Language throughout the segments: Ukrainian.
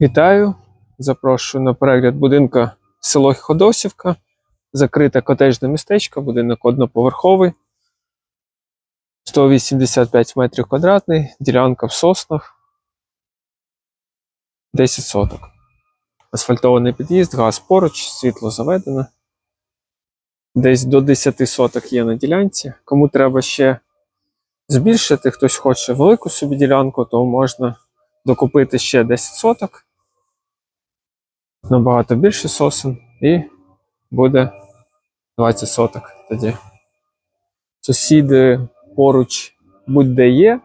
Вітаю! Запрошую на перегляд будинка село Ходосівка. Закрите котеджне містечко, будинок одноповерховий, 185 метрів квадратний, ділянка в соснах, 10 соток. Асфальтований під'їзд, газ поруч, світло заведено. Десь до 10 соток є на ділянці. Кому треба ще збільшити, хтось хоче велику собі ділянку, то можна докупити ще 10 соток набагато більше сосен і буде 20 соток тоді. Сусіди поруч будь-де є.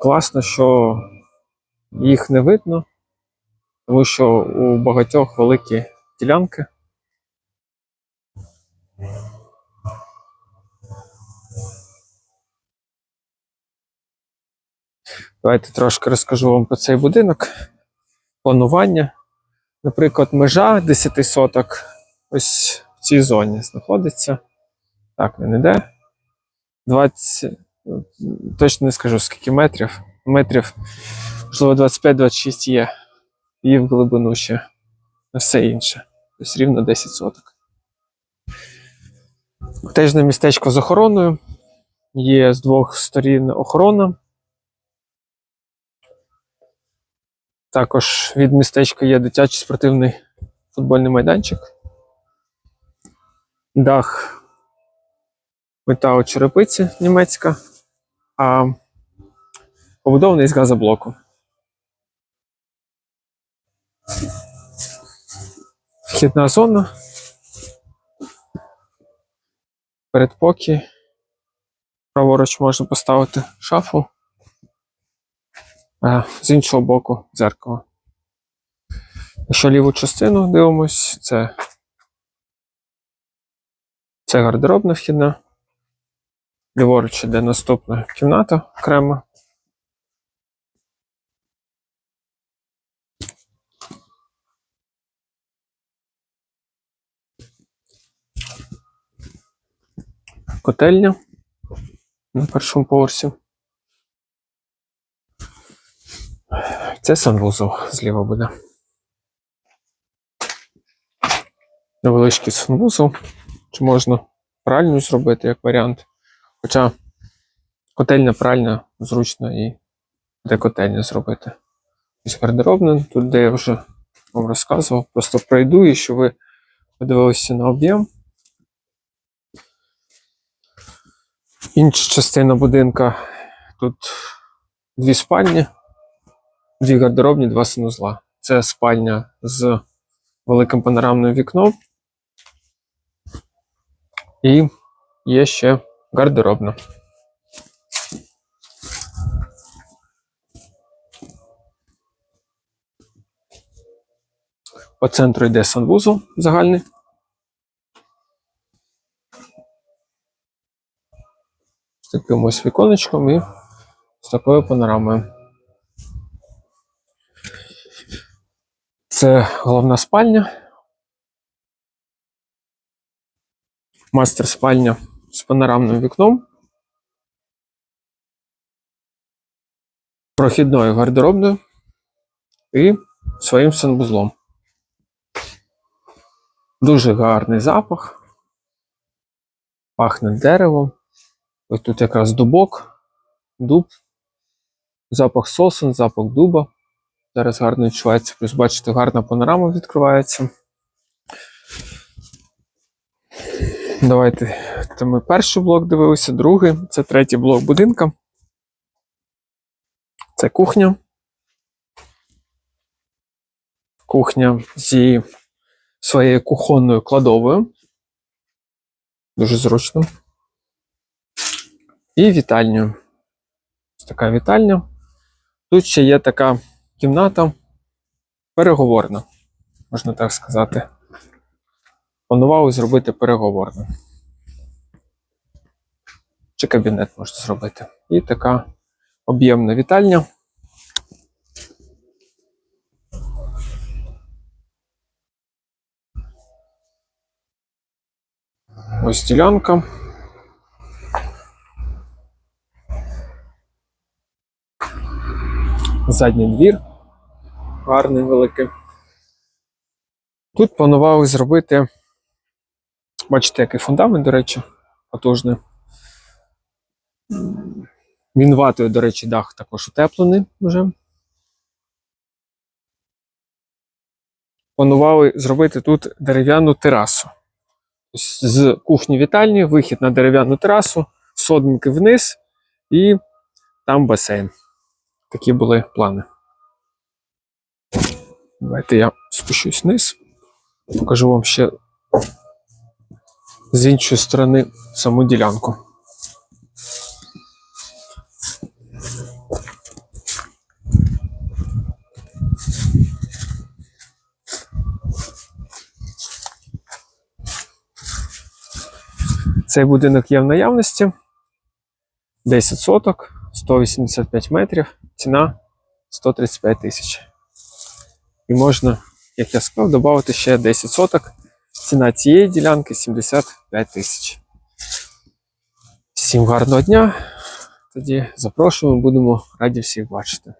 Класно, що їх не видно, тому що у багатьох великі ділянки. Давайте трошки розкажу вам про цей будинок. Планування. Наприклад, межа 10 соток ось в цій зоні знаходиться. Так, він іде. 20, точно не скажу скільки метрів. Метрів, можливо, 25-26 є. І в глибину ще на все інше. Тобто рівно 10 соток. Котежне містечко з охороною. Є з двох сторін охорона. Також від містечка є дитячий спортивний футбольний майданчик. Дах металу черепиці німецька, а побудований з газоблоку. Вхідна зона. Передпокій. Праворуч можна поставити шафу. З іншого боку дзеркало. Якщо ліву частину дивимось, це, це гардеробна вхідна. Ліворуч іде наступна кімната окрема. Котельня на першому поверсі. Це санвузол зліва буде. Невеличкий санвузол. Чи можна пральню зробити як варіант. Хоча котельня пральня зручно і де котельня зробити. Ось гардеробна, тут де я вже вам розказував, просто пройду і щоб ви подивилися на об'єм. Інша частина будинка тут дві спальні. Дві гардеробні, два санузла. Це спальня з великим панорамним вікном. І є ще гардеробна. По центру йде санвузол загальний. З таким ось віконечком і з такою панорамою. Це головна спальня. Мастер спальня з панорамним вікном. Прохідною гардеробною і своїм санвузлом. Дуже гарний запах. Пахне деревом. Ось тут якраз дубок, дуб, запах сосен, запах дуба. Зараз гарно відчувається, плюс бачите, гарна панорама відкривається. Давайте це ми перший блок дивилися, другий це третій блок будинка. Це кухня. Кухня зі своєю кухонною кладовою. Дуже зручно. І вітальню. Ось така вітальня. Тут ще є така кімната переговорна, можна так сказати. Планували зробити переговорну. Чи кабінет можна зробити. І така об'ємна вітальня. Ось ділянка. Задній двір. Гарний, великий. Тут планували зробити, бачите, який фундамент, до речі, потужний. Він ватою, до речі, дах також утеплений вже. Планували зробити тут дерев'яну терасу. З кухні вітальні, вихід на дерев'яну терасу, сходинки вниз і там басейн. Такі були плани. Давайте я спущусь вниз. Покажу вам ще з іншої сторони саму ділянку. Цей будинок є в наявності. 10 соток, 185 метрів, ціна 135 тисяч. І можна, як я сказав, додати ще 10 соток. Ціна цієї ділянки 75 тисяч. Всім гарного дня. Тоді запрошуємо, будемо раді всіх бачити.